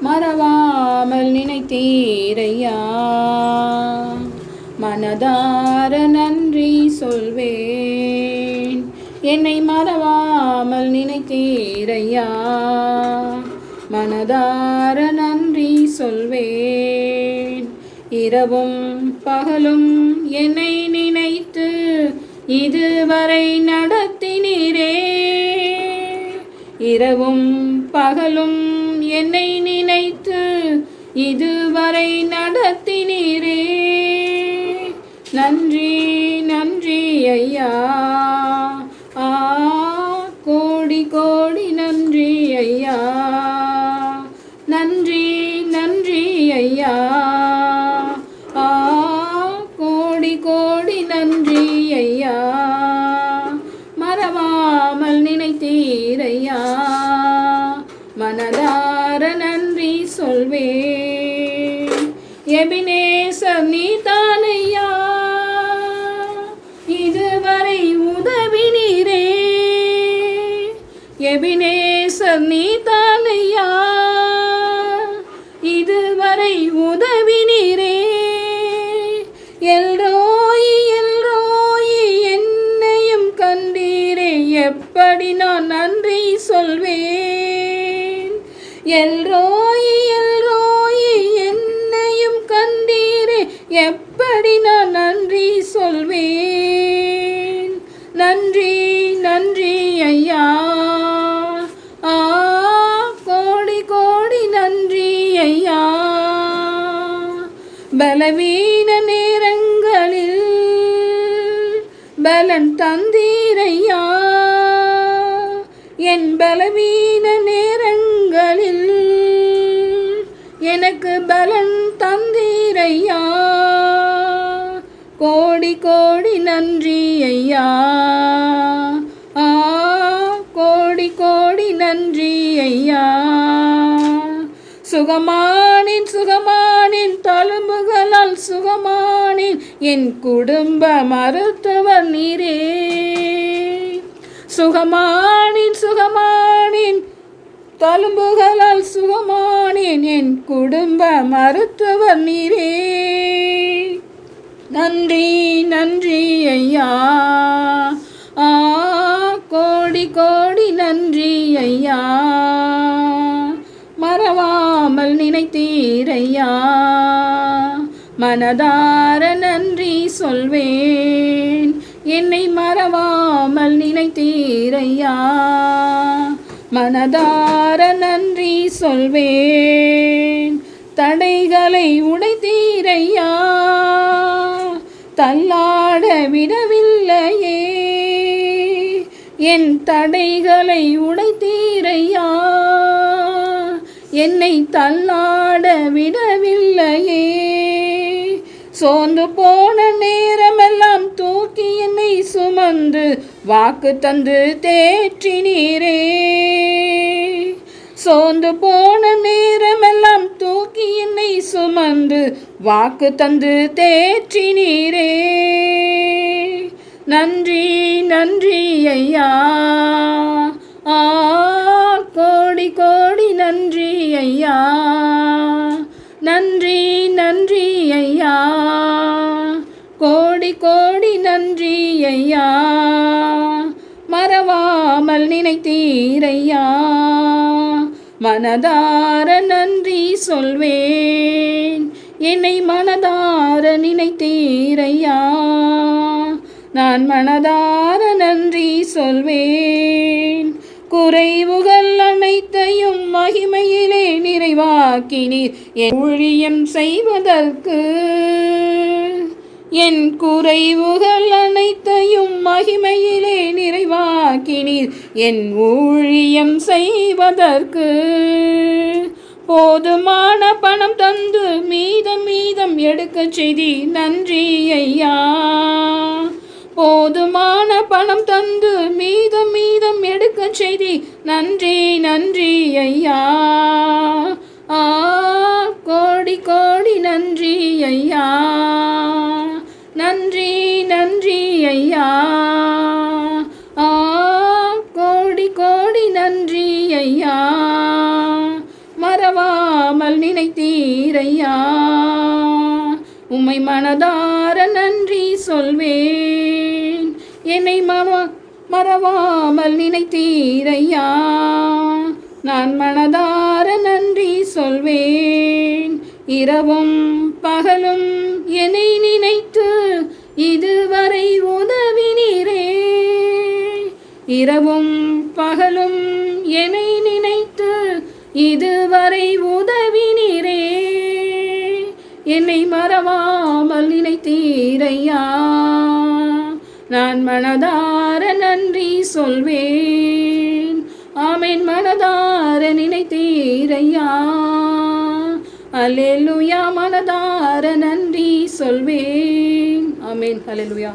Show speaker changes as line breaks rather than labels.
மறவாமல் நினைத்தீரையா? மனதார நன்றி சொல்வேன். என்னை மறவாமல் நினைத்தீரையா? மனதார நன்றி சொல்வேன். இரவும் பகலும் என்னை நினைத்து இதுவரை நடத்தினீரே. இரவும் பகலும் என்னை நினைத்து இதுவரை நடத்தினீரே. நன்றி நன்றி ஐயா. ஆ கோடி கோடி நன்றி ஐயா. நன்றி நன்றி ஐயா. ஆ கோடி கோடி நன்றி ஐயா. மறவாமல் நினைத்தீரையா மனதா எபினேசர் நீ தானையா இதுவரை உதவினீரே. எல்ரோயி எல்ரோயி என்னையும் கண்டீரே. எப்படி நான் நன்றி சொல்வேன்? எல்ரோயி எல்ரோயி என்னையும் கண்டீரே. எப்படி நான் நன்றி சொல்வேன்? நன்றி நன்றி ஐயா. பலவீன நேரங்களில் பலன் தந்தீரையா? என் பலவீன நேரங்களில் எனக்கு பலன் தந்தீரையா? கோடி கோடி நன்றி ஐயா. ஆ கோடி கோடி நன்றி ஐயா. சுகமானின் சுகமானின் தழும்புகளால் சுகமானின் என் குடும்ப மருத்துவர் நீரே. சுகமானின் சுகமானின் தழும்புகளால் சுகமானேன் என் குடும்ப மருத்துவர் நீரே. நன்றி நன்றி ஐயா. ஆ கோடி கோடி நன்றி ஐயா. மறவாமல் நினைத்தீரையா? மனதார நன்றி சொல்வேன். என்னை மறவாமல் நினைத்தீரையா? மனதார நன்றி சொல்வேன். தடைகளை உடைத்தீரையா? தள்ளாட விடவில்லையே. என் தடைகளை உடைத்தீரையா? என்னை தள்ளாட விடவில்லையே. சோர்ந்து போன நேரமெல்லாம் தூக்கி என்னை சுமந்து வாக்கு தந்து தேற்றினீரே. சோர்ந்து போன நேரமெல்லாம் தூக்கி என்னை சுமந்து வாக்கு தந்து தேற்றினீரே. நன்றி நன்றி ஐயா. நன்றி நன்றி ஐயா. கோடி கோடி நன்றி ஐயா. மறவாமல் நினைத்தீரையா. மனதார நன்றி சொல்வேன். என்னை மனதார நினைத்தீரையா. நான் மனதார நன்றி சொல்வேன். குறைவுகள் அனைத்தையும் நோக்கினீர் என் ஊழியம் செய்வதற்கு. என் குறைவுகள் அனைத்தையும் மகிமையிலே நிறைவாக்கினீர். என் ஊழியம் செய்வதற்கு. போதுமான பணம் தந்து மீதம் மீதம் எடுக்கச் செய்தி நன்றி ஐயா. போதுமான பணம் தந்து மீதம் மீதம் எடுக்கச் செய்தி நன்றி நன்றி ஐயா. ஆ ஐயா. மறவாமல் நினைத்தீரையா. உம்மை மனதார நன்றி சொல்வேன். என்னை மம மறவாமல் நினைத்தீரையா. நான் மனதார நன்றி சொல்வேன். இரவும் பகலும் என்னை நினைத்து இதுவரை உதவினீரே. இரவும் பகலும் என்னை இதுவரை உதவினீரே. என்னை மறவாமல் நினைத்தீரையா. நான் மனதார நன்றி சொல்வேன். ஆமேன் மனதார நினைத்தீரையா. அலெலுயா மனதார நன்றி சொல்வேன். ஆமேன் அலெலுயா